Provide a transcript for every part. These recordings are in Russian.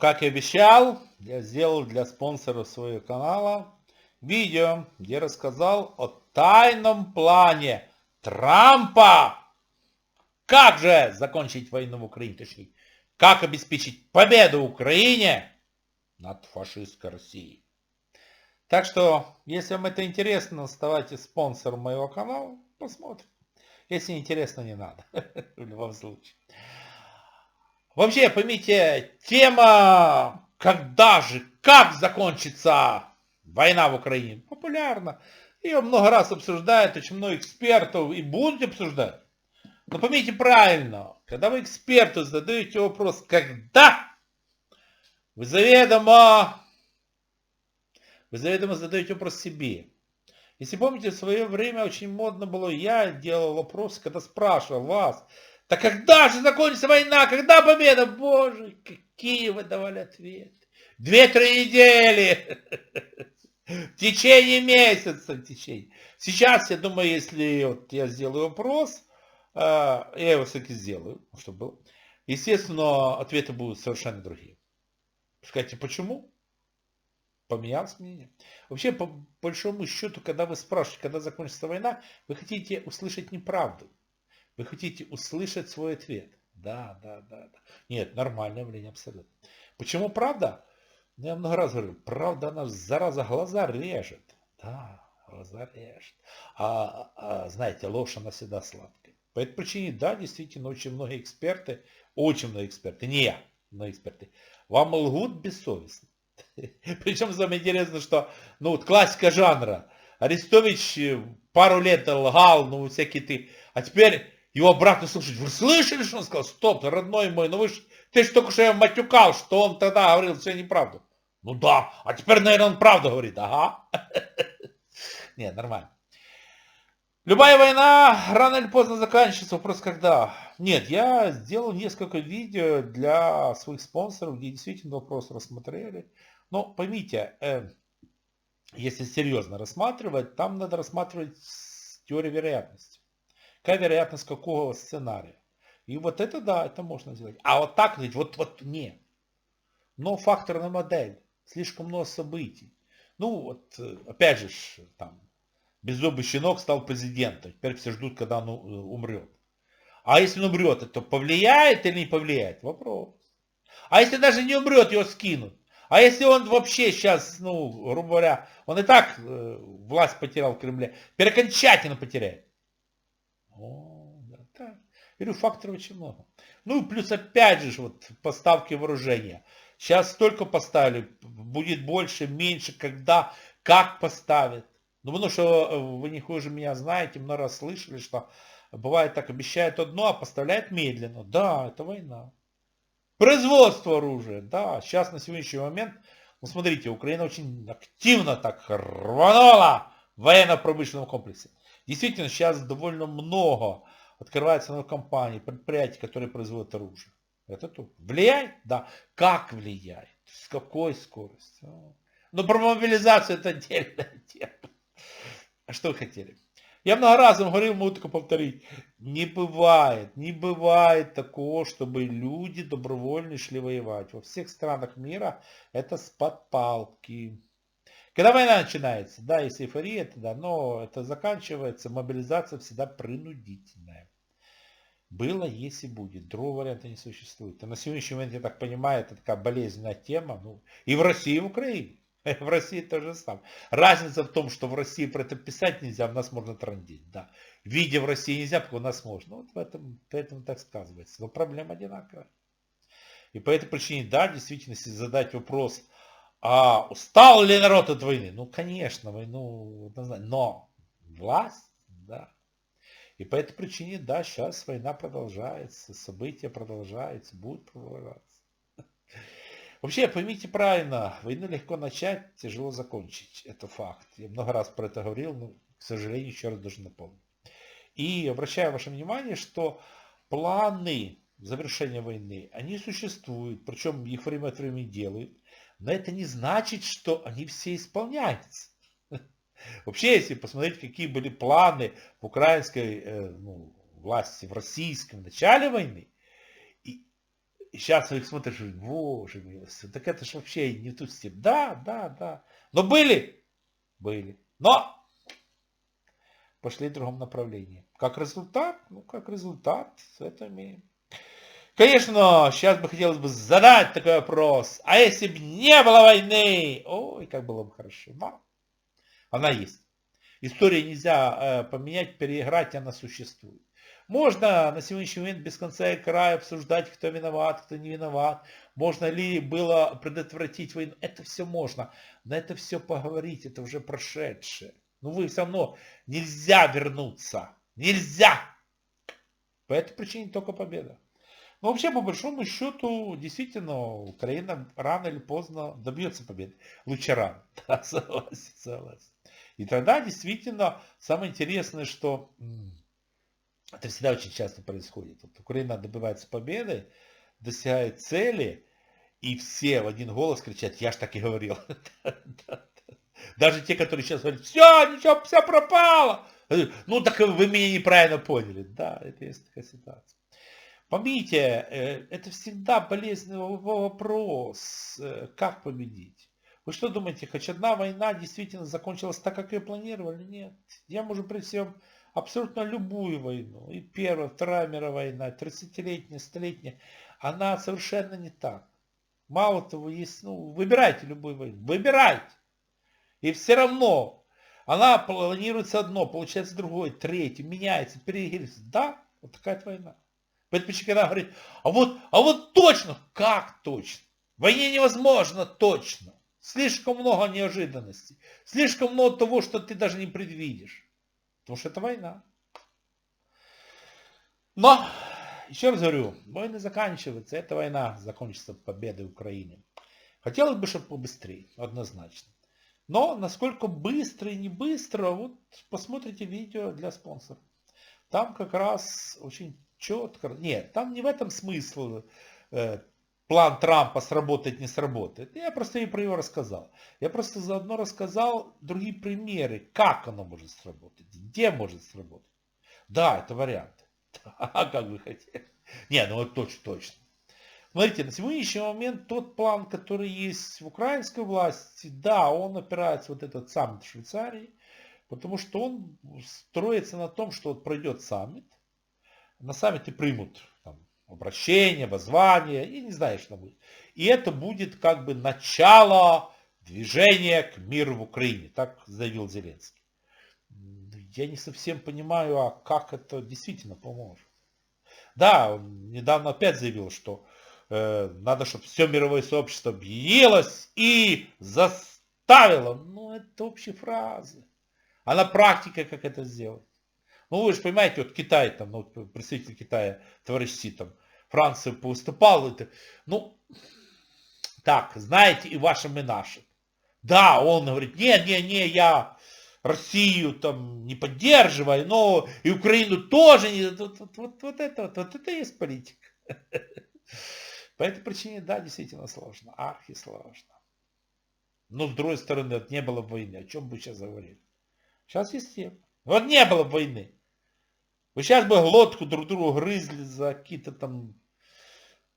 Как и обещал, я сделал для спонсоров своего канала видео, где рассказал о тайном плане Трампа. Как же закончить войну в Украине, точнее, как обеспечить победу Украине над фашистской Россией. Так что, если вам это интересно, оставайтесь спонсором моего канала, посмотрим. Если интересно, не надо. В любом случае. Вообще, поймите, тема, когда же, как закончится война в Украине, популярна. Ее много раз обсуждают, очень много экспертов и будут обсуждать. Но поймите правильно, когда вы эксперту задаете вопрос «когда?», вы заведомо, вы заведомо задаете вопрос себе. Если помните, в свое время очень модно было, я делал вопрос, когда спрашивал вас, да когда же закончится война, когда победа? Боже, какие вы давали ответы. Две-три недели. В течение месяца. В течение. Сейчас, я думаю, если вот я сделаю вопрос, э, я его все-таки сделаю, чтобы был. Естественно, ответы будут совершенно другие. Скажите, почему? поменялось мнение. Вообще, по большому счету, когда вы спрашиваете, когда закончится война, вы хотите услышать неправду. Вы хотите услышать свой ответ. Да, да, да, да. Нет, нормальное мнение абсолютно. Почему правда? Ну, я много раз говорю, правда, она, зараза, глаза режет. Да, глаза режет. А, а знаете, ложь, она всегда сладкая. По этой причине, да, действительно, очень многие эксперты, очень многие эксперты, не я, но эксперты, вам лгут бессовестно. Причем самое интересное, что, ну вот классика жанра. Арестович э, пару лет лгал, ну всякие ты, а теперь его обратно слушать. Вы слышали, что он сказал? Стоп, родной мой, ну вы ж, ты же только что матюкал, что он тогда говорил все неправду. Ну да, а теперь, наверное, он правду говорит. Ага. Нет, нормально. Любая война рано или поздно заканчивается, вопрос когда. Нет, я сделал несколько видео для своих спонсоров, где действительно вопрос рассмотрели. Но поймите, э, если серьезно рассматривать, там надо рассматривать теорию вероятности. Какая вероятность какого сценария. И вот это да, это можно сделать. А вот так говорить, вот, вот не. Но факторная модель, слишком много событий. Ну вот, э, опять же, там, беззубый щенок стал президентом. Теперь все ждут, когда он э, умрет. А если он умрет, это повлияет или не повлияет? Вопрос. А если даже не умрет, его скинут. А если он вообще сейчас, ну, грубо говоря, он и так э, власть потерял в Кремле, теперь окончательно потеряет. О, да, так. Говорю, факторов очень много. Ну и плюс опять же вот поставки вооружения. Сейчас столько поставили, будет больше, меньше, когда, как поставят. Ну потому что э, вы не хуже меня знаете, много раз слышали, что бывает так, обещают одно, а поставляют медленно. Да, это война. Производство оружия, да, сейчас на сегодняшний момент, ну смотрите, Украина очень активно так рванула в военно-промышленном комплексе. Действительно, сейчас довольно много открывается новых компаний, предприятий, которые производят оружие. Это тут. Влияет? Да. Как влияет? С какой скоростью? Но ну, про мобилизацию это отдельная тема. А что вы хотели? Я много раз говорил, могу только повторить. Не бывает, не бывает такого, чтобы люди добровольно шли воевать. Во всех странах мира это с подпалки. Когда война начинается, да, есть эйфория, это да, но это заканчивается, мобилизация всегда принудительная. Было, есть и будет. Другого варианта не существует. И на сегодняшний момент, я так понимаю, это такая болезненная тема. Ну, и в России, и в Украине. В России то же самое. Разница в том, что в России про это писать нельзя, а у нас можно трандить. Да. Видя в России нельзя, у нас можно. Вот в этом, поэтому так сказывается. Но проблема одинаковая. И по этой причине, да, действительно, если задать вопрос, а устал ли народ от войны? Ну, конечно, войну, но власть, да. И по этой причине, да, сейчас война продолжается, события продолжаются, будут продолжаться. Вообще, поймите правильно, войну легко начать, тяжело закончить. Это факт. Я много раз про это говорил, но, к сожалению, еще раз должен напомнить. И обращаю ваше внимание, что планы завершения войны, они существуют, причем их время от времени делают, но это не значит, что они все исполняются. Вообще, если посмотреть, какие были планы в украинской э, ну, власти, в российском начале войны, И сейчас их смотришь, боже мой, так это ж вообще не ту степь. Да, да, да. Но были? Были. Но пошли в другом направлении. Как результат? Ну, как результат, это имеем. Конечно, сейчас бы хотелось бы задать такой вопрос. А если бы не было войны? Ой, как было бы хорошо. Но она есть. Историю нельзя э, поменять, переиграть, она существует. Можно на сегодняшний момент без конца и края обсуждать, кто виноват, кто не виноват. Можно ли было предотвратить войну. Это все можно. На это все поговорить, это уже прошедшее. Но вы все равно нельзя вернуться. Нельзя. По этой причине только победа. Но вообще, по большому счету, действительно, Украина рано или поздно добьется победы. Лучше рано. Да, согласен, согласен. И тогда действительно самое интересное, что это всегда очень часто происходит. Вот Украина добивается победы, достигает цели, и все в один голос кричат, я ж так и говорил. Даже те, которые сейчас говорят, все, ничего, все пропало. Ну, так вы меня неправильно поняли. Да, это есть такая ситуация. Поймите, э, это всегда болезненный вопрос, э, как победить. Вы что думаете, хоть одна война действительно закончилась так, как ее планировали? Нет. Я могу при всем абсолютно любую войну. И Первая, Вторая мировая война, 30-летняя, столетняя. Она совершенно не так. Мало того, есть, ну, выбирайте любую войну. Выбирайте. И все равно она планируется одно, получается другое, третье, меняется, переигрывается. Да, вот такая война. Поэтому когда говорит, а вот, а вот точно, как точно? В войне невозможно точно. Слишком много неожиданностей. Слишком много того, что ты даже не предвидишь. Потому что это война. Но, еще раз говорю, войны заканчиваются. Эта война закончится победой Украины. Хотелось бы, чтобы побыстрее, однозначно. Но насколько быстро и не быстро, вот посмотрите видео для спонсоров. Там как раз очень четко. Нет, там не в этом смысл. Э, план Трампа сработает, не сработает. Я просто и про его рассказал. Я просто заодно рассказал другие примеры, как оно может сработать, где может сработать. Да, это вариант. А как вы хотели? Не, ну вот точно, точно. Смотрите, на сегодняшний момент тот план, который есть в украинской власти, да, он опирается вот этот саммит Швейцарии, потому что он строится на том, что вот пройдет саммит, на саммите примут там, обращение, воззвание, и не знаю, что будет. И это будет как бы начало движения к миру в Украине, так заявил Зеленский. Я не совсем понимаю, а как это действительно поможет. Да, он недавно опять заявил, что э, надо, чтобы все мировое сообщество объединилось и заставило. Ну, это общие фразы. А на практике как это сделать? Ну, вы же понимаете, вот Китай, там, ну, представитель Китая, товарищ Си, там, Франция выступал, это, ну, так, знаете, и вашим, и нашим. Да, он говорит, не, не, не, я Россию там не поддерживаю, но и Украину тоже не... Вот, вот, вот, вот это вот, вот это и есть политика. По этой причине, да, действительно сложно, архи сложно. Но с другой стороны, вот не было войны, о чем бы сейчас говорили? Сейчас есть тема. Вот не было войны. Вы сейчас бы глотку друг другу грызли за какие-то там,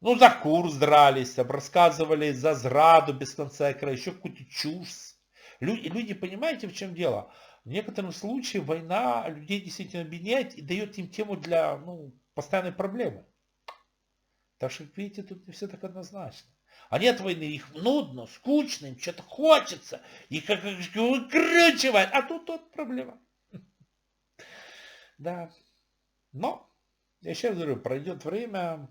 ну, за курс дрались, рассказывали за зраду без конца и края, еще какую-то чушь. Люди, люди, понимаете, в чем дело? В некотором случае война людей действительно объединяет и дает им тему для ну, постоянной проблемы. Так что, видите, тут не все так однозначно. А нет войны, их нудно, скучно, им что-то хочется, их как выкручивать, а тут тут проблема. Да. Но, я еще говорю, пройдет время,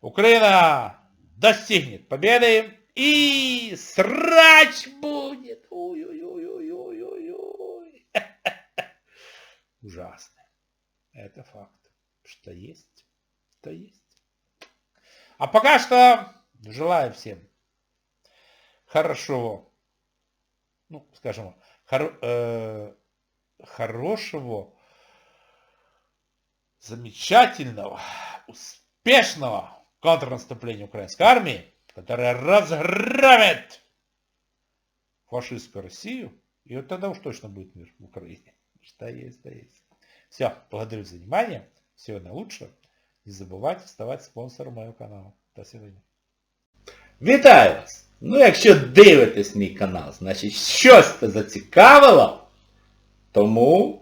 Украина достигнет победы и срач будет. Ой-ой-ой-ой-ой-ой. Ужасно. Это факт. Что есть, то есть. А пока что желаю всем хорошего, ну, скажем, хор, э, хорошего замечательного, успешного контрнаступления украинской армии, которая разгромит фашистскую Россию, и вот тогда уж точно будет мир в Украине. Что есть, да есть. Все, благодарю за внимание. Всего наилучшего. Не забывайте ставать спонсором моего канала. До свидання. Вітаю вас! Ну, якщо дивитесь мій канал, значить щось це зацікавило, тому